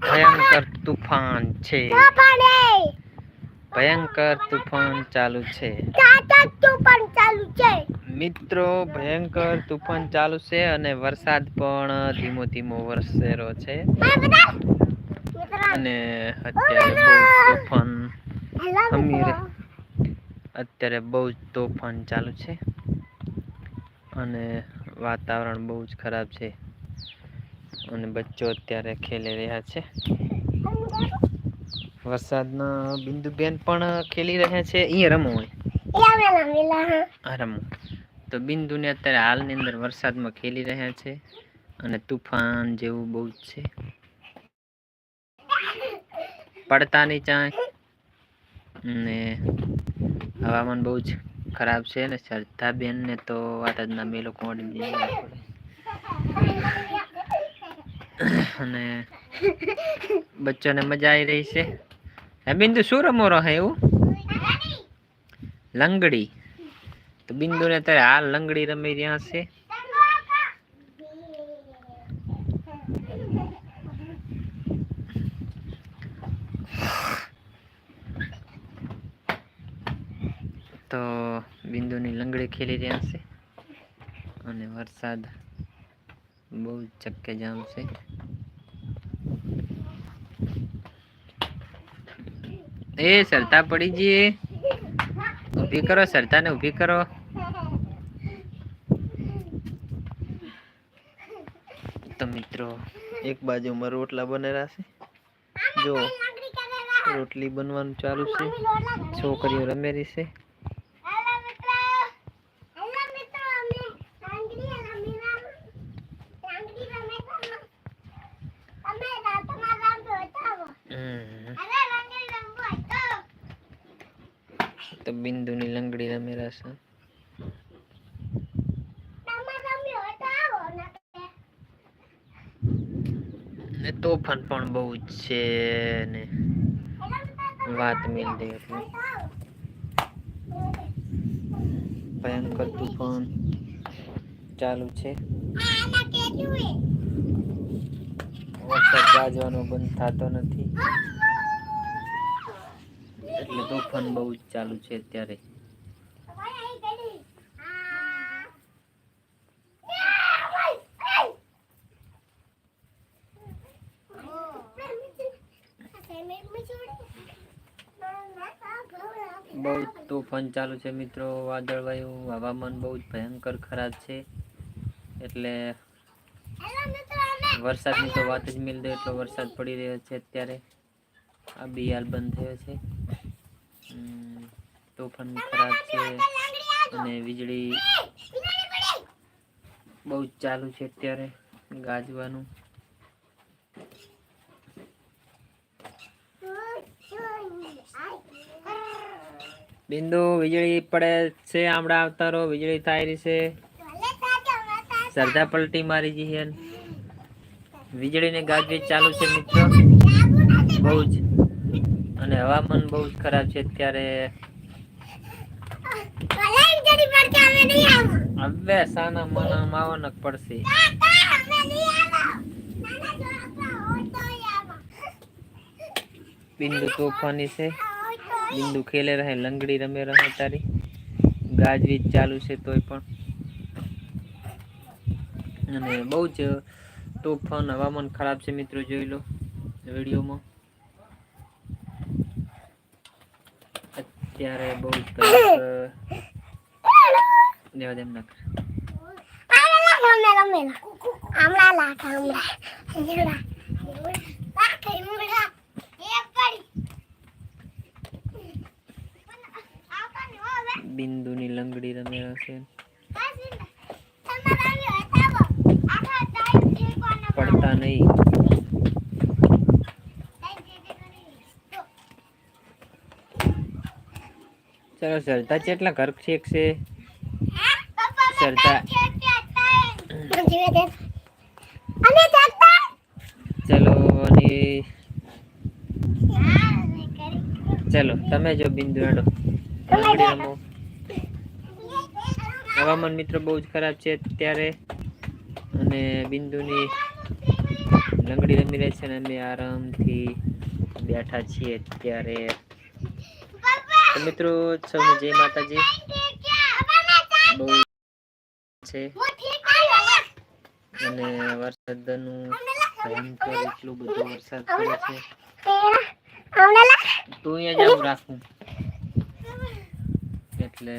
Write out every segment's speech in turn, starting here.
ભયંકર તુફાન છે. ભયંકર તુફાન ચાલુ છે. ચાચા ચાલુ છે. મિત્રો ભયંકર તુફાન ચાલુ છે અને વરસાદ પણ ધીમો ધીમો વરસેરો છે. અને અત્યારે તોફાન અત્યારે બહુ જ તોફાન ચાલુ છે. અને વાતાવરણ બહુ જ ખરાબ છે. અને બચ્ચો અત્યારે ખેલી રહ્યા છે. વરસાદના બિંદુબેન પણ ખેલી રહ્યા છે. અહીંયા રમો હોય. રમો તો બિંદુને અત્યારે હાલની અંદર વરસાદમાં ખેલી રહ્યા છે. અને તુફાન જેવું બહુ જ છે. પડતાની ચાંચ. ને હવામાન બહુ જ ખરાબ છે ને શ્રદ્ધાબેનને તો વાત જ ના મેલો લોકો અને બચ્ચોને મજા આવી રહી છે. હે બિંદુ, શું રમો રહે એવું? લંગડી. તો બિંદુને અત્યારે હાલ લંગડી રમી રહ્યા છે તો બિંદુની લંગડી ખેલી રહ્યા છે. અને વરસાદ બહુ ચક્કે જામ છે. એ સરતા પડી જઈએ. ઊભી કરો, સરતાને ઊભી કરો. તો મિત્રો, એક બાજુ બાજુમાં રોટલા બનેલા છે. જો, રોટલી બનવાનું ચાલુ છે. છોકરીઓ રમેલી છે હેલો મિત્રો હેલો મિત્રો અમે લાંગડી રમીના લાંગડી રમે તમે રાતમાં રમતો હતો હમ. અરે લાંગડી રમવો હતો તો. બિંદુની લંગડી રમેલા છે. ને તોફાન પણ બહુ જ છે ને. વાત મિલતી એટલે. ભયંકર તોફાન ચાલુ છે. વરસાદ ગાજવાનો બંધ થતો નથી. એટલે તોફાન બહુ જ ચાલુ છે અત્યારે. બહુ તોફાન ચાલુ છે મિત્રો. વાદળવાયુ હવામાન બહુ જ ભયંકર ખરાબ છે. એટલે વરસાદની તો વાત જ મિલ દે, એટલો વરસાદ પડી રહ્યો છે અત્યારે. આ બી હાલ બંધ થયો છે. તોફાન ખરાબ છે અને વીજળી બહુ જ ચાલુ છે અત્યારે ગાજવાનું. બિંદુ, વીજળી પડે છે, આમળા આવતા રહો વીજળી થાય છે. સરદા પલટી મારી જી છે વીજળી ને ગાજવીજ ચાલુ છે મિત્રો. બહુ જ. અને હવામાન બહુ જ ખરાબ છે અત્યારે. હવે સાના માના માવનક પડશે. બિંદુ તોફાની છે. બિંદુ ખેલે રહે, લંગડી રમે રહે તારી ગાજવીજ ચાલુ છે તોય પણ. અને બહુ જ તોફાન, હવામાન ખરાબ છે મિત્રો, જોઈ લો વિડીયોમાં અત્યારે બહુ દેવા દેમ ના. બિંદુની લંગડી રમે છે પડતા નહીં. ચલો સરતા કેટલા ઘર છેક છે. સરતા. ચલો ચલો, તમે જો બિંદુ હેડો. હવામાન મિત્રો બહુ જ ખરાબ છે અત્યારે. અને બિંદુની લંગડી રમી રહી છે અને અમે આરામથી બેઠા છીએ અત્યારે. મિત્રો, સૌને જય માતાજી. બહુ છે. અને વરસાદનું ભયંકર એટલું બધું વરસાદ પડે છે. તું અહીંયા જાઉં રાખું. એટલે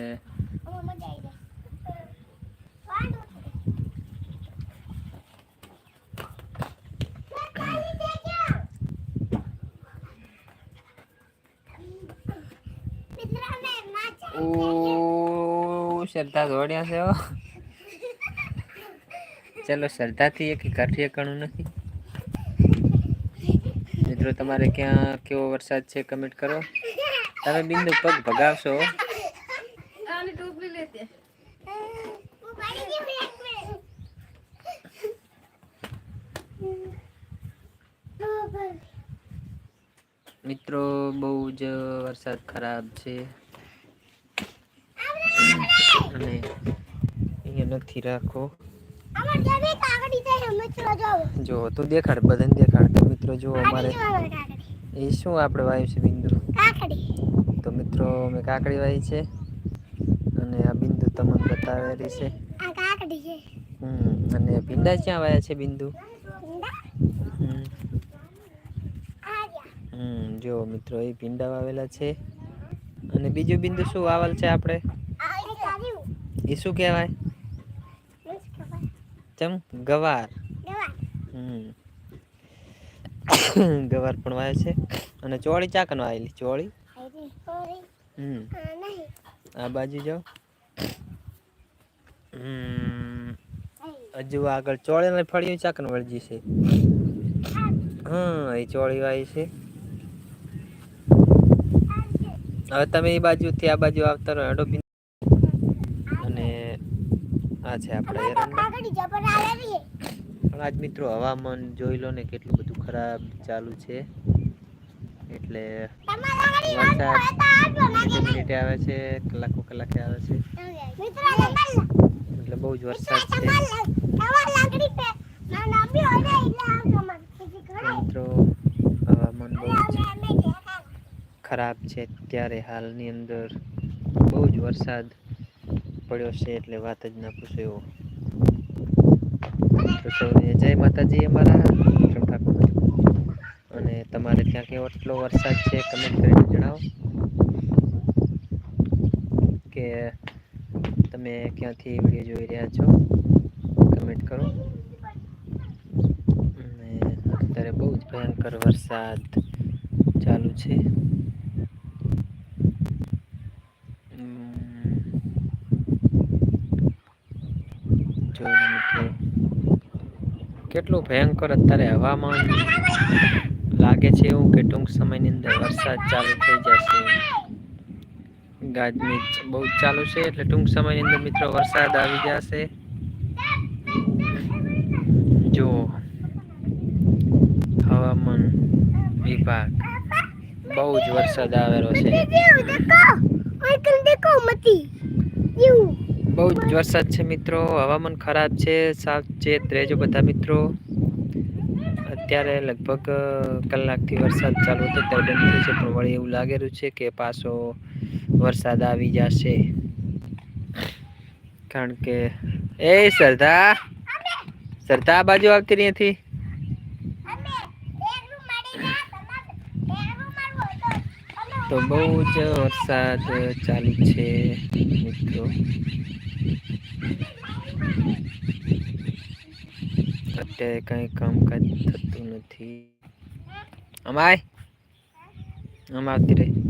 ઓ શ્રદ્ધા દોડ્યા છે હો. ચલો શ્રદ્ધાથી એક કાઠીએ કણું નથી. મિત્રો તમારે ક્યાં કેવો વરસાદ છે કમેન્ટ કરો. તમે બિંદુ પગ ભગાવશો મિત્રો બહુ જ વરસાદ ખરાબ છે. અને અહીંયા નથી રાખો. જો તું દેખાડ બધાને દેખાડ. તો મિત્રો જો અમારે એ શું આપણે વાયું છે બિંદુ? તો મિત્રો અમે કાકડી વાવી છે અને આ બિંદુ તમને બતાવેલી છે. અને ભીંડા ક્યાં વાયા છે બિંદુ? હમ. હમ જો મિત્રો એ ભીંડા વાવેલા છે. અને બીજું બિંદુ શું વાવેલ છે આપણે? એ શું કહેવાય? ચમ ગવાર. ગવાર. પણ વાવે છે. અને ચોળી ચાકન વાયેલી ચોળી? હમ. આ બાજુ જાઓ. હમ. હજુ આગળ ચોળી ને ફળિયું ચાકન વળજી છે. હા એ ચોળી વાય છે. હવે તમે એ બાજુથી આ બાજુ આવતા રહો આ છે આપણે. પણ આજ મિત્રો હવામાન જોઈ લો ને કેટલું બધું ખરાબ ચાલુ છે. એટલે વરસાદ મિનિટે આવે છે કલાકો કલાકે આવે છે. એટલે બહુ જ વરસાદ છે. મિત્રો હવામાન બહુ જ ખરાબ છે અત્યારે હાલની અંદર. બહુ જ વરસાદ. પડ્યો છે એટલે વાત જ ના પૂછો એવો. તો સૌને જય માતાજી અમારા ઠાકોર. અને તમારે ત્યાં કેવો એટલો વરસાદ છે કમેન્ટ કરીને જણાવો. કે તમે ક્યાંથી વીડિયો જોઈ રહ્યા છો? કમેન્ટ કરો. અને અત્યારે બહુ જ ભયંકર વરસાદ ચાલુ છે ઉમ, જો મિત્રો કેટલું ભયંકર અત્યારે હવામાન લાગે છે એવું કે ટૂંક સમયની અંદર વરસાદ ચાલુ થઈ જશે ગાજની બહુ ચાલુ છે એટલે ટૂંક સમયની અંદર મિત્રો વરસાદ આવી જશે જો હવામાન વિભાગ બહુ જ વરસાદ આવેલો છે બહુ જ વરસાદ છે મિત્રો, હવામાન ખરાબ છે સાવચેત રહેજો બધા મિત્રો. અત્યારે લગભગ કલાકથી વરસાદ ચાલુ હતો, ત્યારે બંધ છે, પણ વળી એવું લાગેલું છે કે પાછો વરસાદ આવી જશે. કારણ કે, એ સરદા સરદા આ બાજુ આવતી રહી હતી તો બહુ જ વરસાદ ચાલુ છે, મિત્રો. અત્યારે કંઈ કામકાજ થતું નથી. અમાય આમ આવતી રહી.